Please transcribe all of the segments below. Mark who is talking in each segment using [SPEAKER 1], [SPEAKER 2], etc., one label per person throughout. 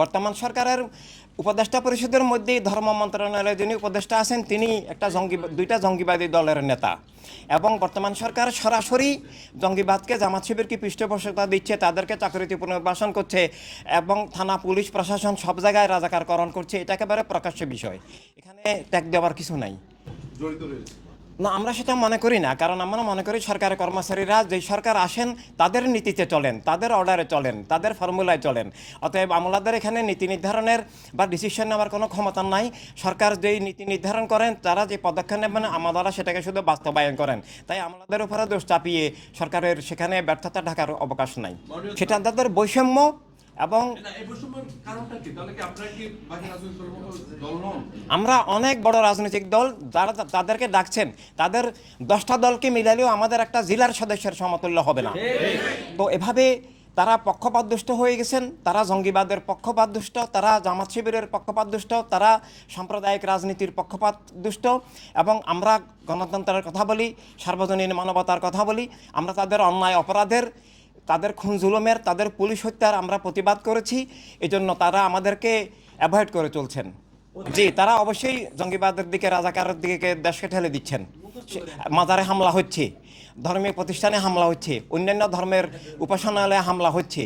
[SPEAKER 1] বর্তমান সরকারের উপদেষ্টা পরিষদের মধ্যেই ধর্ম মন্ত্রণালয়ে যিনি উপদেষ্টা আছেন, তিনি একটা জঙ্গি, দুইটা জঙ্গিবাদী দলের নেতা। এবং বর্তমান সরকার সরাসরি জঙ্গিবাদকে জামাত শিবিরকে পৃষ্ঠপোষকতা দিচ্ছে, তাদেরকে চাকরিতে পুনর্বাসন করছে এবং থানা, পুলিশ, প্রশাসন সব জায়গায় রাজাকারকরণ করছে, এটা একেবারে প্রকাশ্য বিষয়। এখানে ত্যাগ দেওয়ার কিছু নাই।
[SPEAKER 2] জড়িত রয়েছে।
[SPEAKER 1] না, আমরা সেটা মনে করি না। কারণ আমরা মনে করি সরকারের কর্মচারীরা যে সরকার আসেন, তাদের নীতিতে চলেন, তাদের অর্ডারে চলেন, তাদের ফর্মুলায় চলেন। অতএব আমলাদের এখানে নীতি নির্ধারণের বা ডিসিশন নেওয়ার কোনো ক্ষমতা নাই। সরকার যেই নীতি নির্ধারণ করেন, তারা যে পদক্ষেপ নেবেন, আমলারা সেটাকে শুধু বাস্তবায়ন করেন। তাই আমলাদের উপরে দোষ চাপিয়ে সরকারের সেখানে ব্যর্থতা ঢাকার অবকাশ নাই। সেটা তাদের বৈষম্য এবং আমরা অনেক বড় রাজনৈতিক দল যারা তাদেরকে ডাকছেন। তাদের দশটা দলকে মিলালেও আমাদের একটা জেলার সদস্যের সমতুল্য হবে না। তো এভাবে তারা পক্ষপাতদুষ্ট হয়ে গেছেন তারা জঙ্গিবাদের পক্ষপাতদুষ্ট তারা জামাত শিবিরের পক্ষপাতদুষ্ট তারা সাম্প্রদায়িক রাজনীতির পক্ষপাতদুষ্ট এবং আমরা গণতন্ত্রের কথা বলি সার্বজনীন মানবতার কথা বলি আমরা তাদের অন্যায় অপরাধের তাদের খুন জুলুমের, তাদের পুলিশ হত্যার আমরা প্রতিবাদ করেছি। এজন্য তারা আমাদেরকে অ্যাভয়েড করে চলছেন। জি, তারা অবশ্যই জঙ্গিবাদের দিকে, রাজাকারের দিকে দেশকে ঠেলে দিচ্ছেন। মাজারে হামলা হচ্ছে। ধর্মীয় প্রতিষ্ঠানে হামলা হচ্ছে, অন্যান্য ধর্মের উপাসনালয়ে হামলা হচ্ছে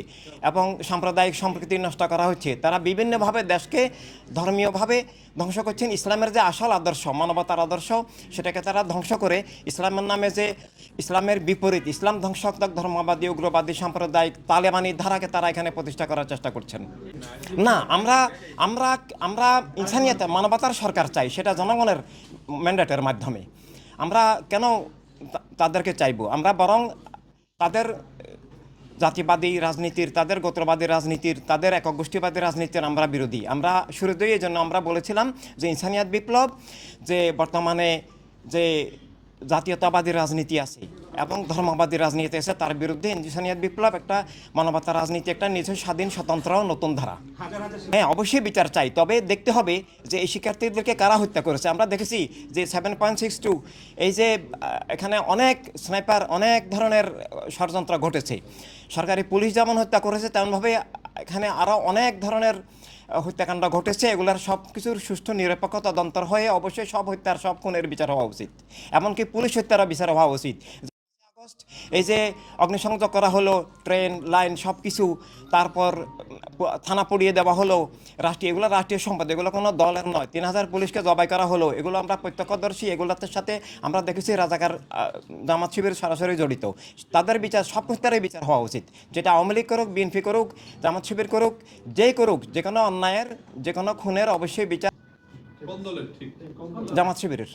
[SPEAKER 1] এবং সাম্প্রদায়িক সম্প্রীতি নষ্ট করা হচ্ছে। তারা বিভিন্নভাবে দেশকে ধর্মীয়ভাবে ধ্বংস করছেন। ইসলামের যে আসল আদর্শ, মানবতার আদর্শ, সেটাকে তারা ধ্বংস করে ইসলামের নামে যে ইসলামের বিপরীত, ইসলাম ধ্বংসাত্মক ধর্মবাদী, উগ্রবাদী, সাম্প্রদায়িক তালেবানি ধারাকে তারা এখানে প্রতিষ্ঠা করার চেষ্টা করছেন। না, আমরা আমরা আমরা ইনসানিয়ত মানবতার সরকার চাই, সেটা জনগণের ম্যান্ডেটের মাধ্যমে। আমরা কেন তাদেরকে চাইব। আমরা বরং তাদের জাতিবাদী রাজনীতির, তাদের গোত্রবাদী রাজনীতির, তাদের একক গোষ্ঠীবাদী রাজনীতির আমরা বিরোধী। আমরা শুরুতেই এই জন্য আমরা বলেছিলাম যে ইনসানিয়াত বিপ্লব, যে বর্তমানে যে জাতীয়তাবাদী রাজনীতি আছে এবং ধর্মবাদী রাজনীতি আছে, তার বিরুদ্ধে ইনসানিয়াত বিপ্লব, একটা মানবতা রাজনীতি, একটা নিজ স্বাধীন, স্বতন্ত্র, নতুন ধারা। হ্যাঁ অবশ্যই বিচার চাই, তবে দেখতে হবে যে এই শিক্ষার্থীদেরকে কারা হত্যা করেছে। আমরা দেখেছি যে সেভেন পয়েন্ট সিক্স টু এই যে এখানে অনেক স্নাইপার অনেক ধরনের ষড়যন্ত্র ঘটেছে। সরকারি পুলিশ যেমন হত্যা করেছে, তেমনভাবে এখানে আরও অনেক ধরনের হত্যাকাণ্ড ঘটেছে। এগুলার সব কিছুর সুষ্ঠু নিরপেক্ষ তদন্তর হয়ে অবশ্যই সব হত্যার সব খুনের বিচার হওয়া উচিত। এমনকি পুলিশ হত্যারও বিচার হওয়া উচিত। এই যে অগ্নিসংযোগ করা হলো ট্রেন লাইন সব কিছু তারপর থানা পড়িয়ে দেওয়া হলো রাষ্ট্রীয় এগুলো রাষ্ট্রীয় সম্পদ এগুলো কোনো দলের নয়। তিন হাজার পুলিশকে জবাই করা হলো এগুলো আমরা প্রত্যক্ষদর্শী এগুলোর সাথে আমরা দেখেছি রাজাকার জামাত শিবির সরাসরি জড়িত। তাদের বিচার সব হত্যারই বিচার হওয়া উচিত। যেটা আওয়ামী লীগ করুক বিএনপি করুক জামাত শিবির করুক যেই করুক যে কোনো অন্যায়ের যে কোনো খুনের অবশ্যই বিচার জামাত শিবিরের।